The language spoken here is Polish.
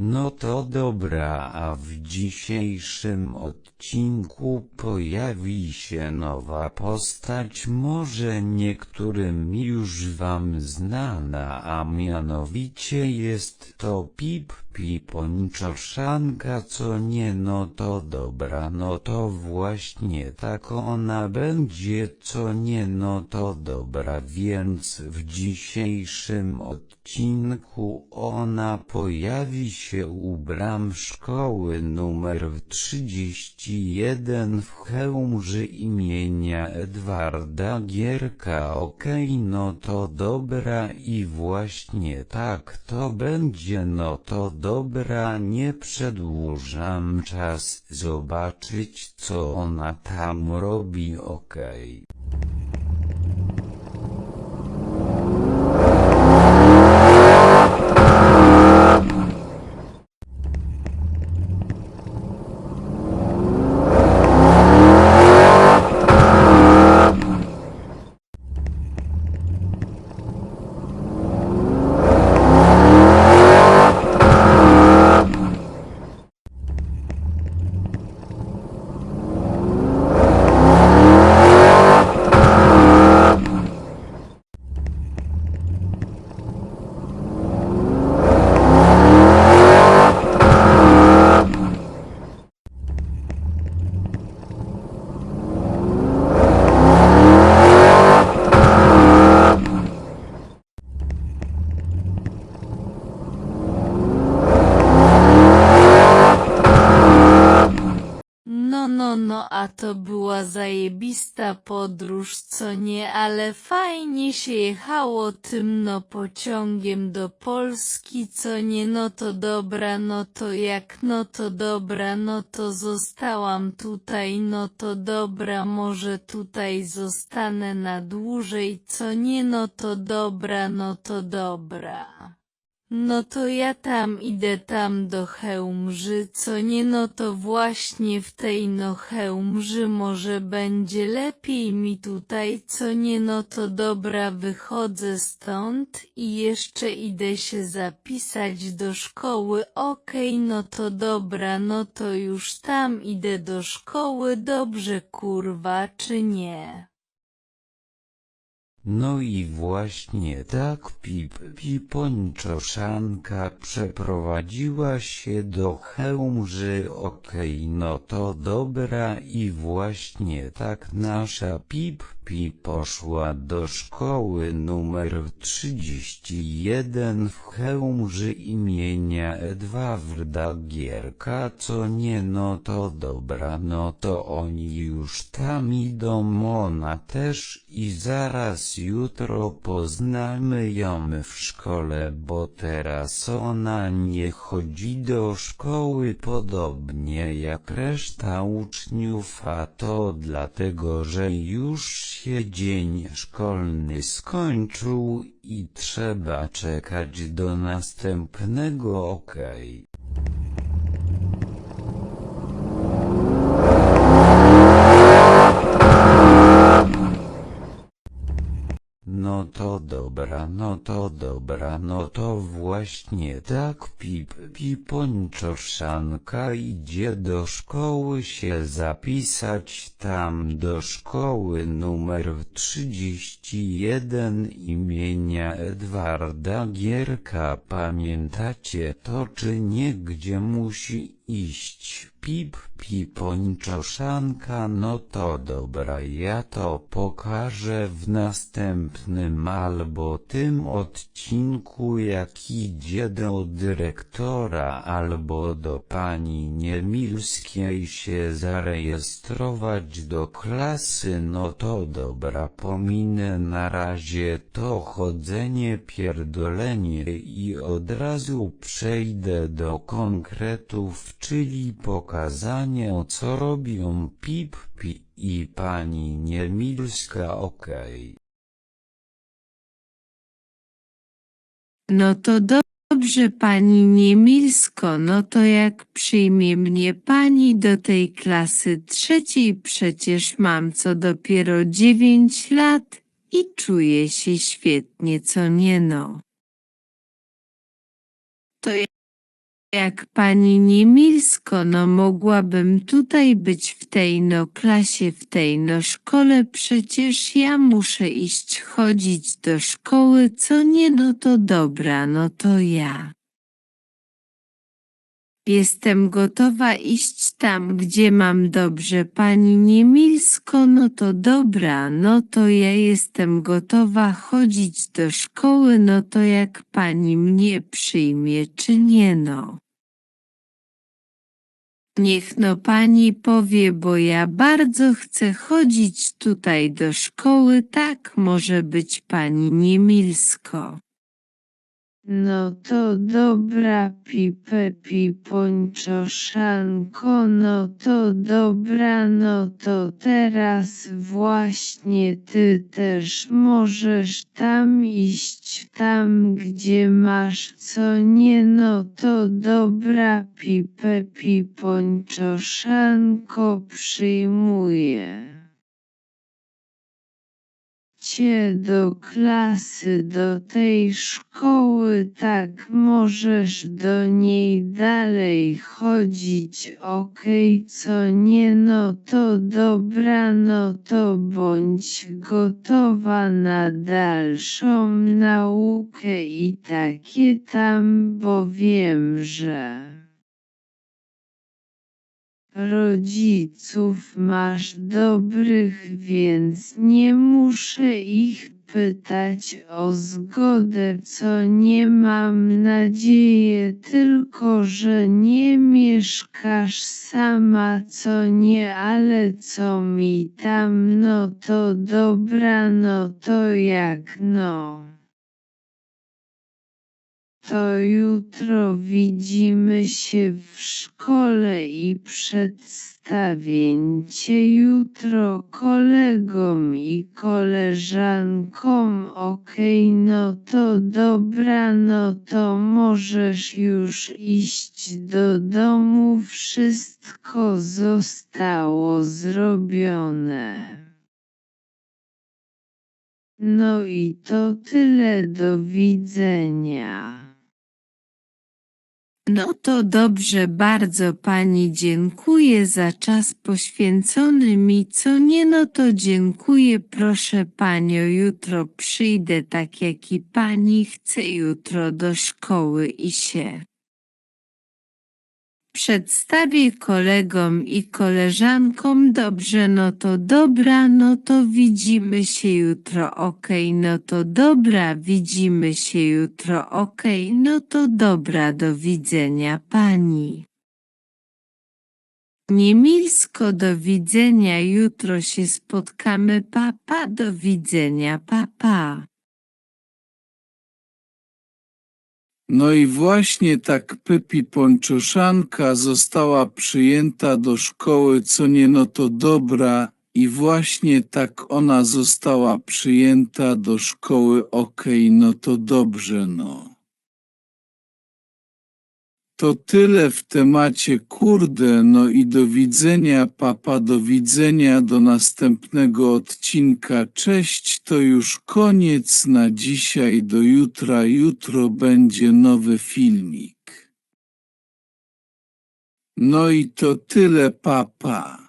No to dobra, a w dzisiejszym odcinku pojawi się nowa postać, może niektórym już wam znana, a mianowicie jest to Pip Pipończoszanka, co nie no to dobra, no to właśnie tak ona będzie, co nie no to dobra, więc w dzisiejszym odcinku ona pojawi się u bram szkoły numer 31 w Chełmży imienia Edwarda Gierka. Okej, no to dobra i właśnie tak to będzie, no to dobra, nie przedłużam czas zobaczyć co ona tam robi, okej. No, no, no, to była zajebista podróż, co nie, ale fajnie się jechało tym no pociągiem do Polski, co nie, no to dobra, no to jak, no to dobra, no to zostałam tutaj, no to dobra, może tutaj zostanę na dłużej, co nie, no to dobra, no to dobra. No to ja tam idę tam do Chełmży, co nie no to właśnie w tej no Chełmży może będzie lepiej mi tutaj, co nie no to dobra wychodzę stąd i jeszcze idę się zapisać do szkoły, okej no to dobra, no to już tam idę do szkoły, dobrze kurwa, czy nie? No i właśnie tak Pip Pipończoszanka przeprowadziła się do Chełmży, okej no to dobra i właśnie tak nasza Pip Pi poszła do szkoły numer 31 w Chełmży imienia Edwarda Gierka, co nie no to dobra, no to oni już tam idą, ona też i zaraz jutro poznamy ją w szkole, bo teraz ona nie chodzi do szkoły podobnie jak reszta uczniów, a to dlatego, że już się dzień szkolny skończył i trzeba czekać do następnego okej. No to dobra, no to dobra, no to właśnie tak Pip Pipończoszanka idzie do szkoły się zapisać tam do szkoły numer 31 imienia Edwarda Gierka. Pamiętacie to czy nie gdzie musi iść. Pip Pipończoszanka no to dobra ja to pokażę w następnym albo tym odcinku jak idzie do dyrektora albo do pani Niemilskiej się zarejestrować do klasy no to dobra pominę na razie to chodzenie pierdolenie i od razu przejdę do konkretów czyli pokazanie co robią Pip Pi i pani Niemilska okej. No to dobrze pani Niemilsko, no to jak przyjmie mnie pani do tej klasy trzeciej, przecież mam co dopiero dziewięć lat i czuję się świetnie, co nie no. To jak pani Niemilsko, no mogłabym tutaj być w tej no klasie, w tej no szkole, przecież ja muszę iść chodzić do szkoły, co nie, no to dobra, no to ja. Jestem gotowa iść tam, gdzie mam dobrze, pani Niemilsko, no to dobra, no to ja jestem gotowa chodzić do szkoły, no to jak pani mnie przyjmie, czy nie no. Niech no pani powie, bo ja bardzo chcę chodzić tutaj do szkoły, tak może być pani Niemilsko. No to dobra pipe pipończoszanko, no to dobra, no to teraz właśnie ty też możesz tam iść, tam gdzie masz co nie, no to dobra pipe pipończoszanko przyjmuję cię do klasy, do tej szkoły, tak możesz do niej dalej chodzić, okej, co nie, no to dobra, no to bądź gotowa na dalszą naukę i takie tam, bo wiem, że rodziców masz dobrych, więc nie muszę ich pytać o zgodę, co nie mam nadzieję tylko, że nie mieszkasz sama, co nie, ale co mi tam, no to dobra, no to jak no. To jutro widzimy się w szkole i przedstawię cię jutro kolegom i koleżankom. Okej, no to dobra, no to możesz już iść do domu. Wszystko zostało zrobione. No i to tyle do widzenia. No to dobrze, bardzo pani dziękuję za czas poświęcony mi, co nie, no to dziękuję, proszę panią, jutro przyjdę tak jak i pani chce jutro do szkoły i się. Przedstawię kolegom i koleżankom, dobrze, no to dobra, no to widzimy się jutro, okej, no to dobra, widzimy się jutro, okej, no to dobra, do widzenia pani. Niemilsko, do widzenia, jutro się spotkamy, papa, do widzenia, papa. No i właśnie tak Pypi Pończoszanka została przyjęta do szkoły, co nie no to dobra, i właśnie tak ona została przyjęta do szkoły, okej, no to dobrze, no. To tyle w temacie, kurde, no i do widzenia, papa, do widzenia, do następnego odcinka. Cześć, to już koniec na dzisiaj, do jutra. Jutro będzie nowy filmik. No i to tyle, papa.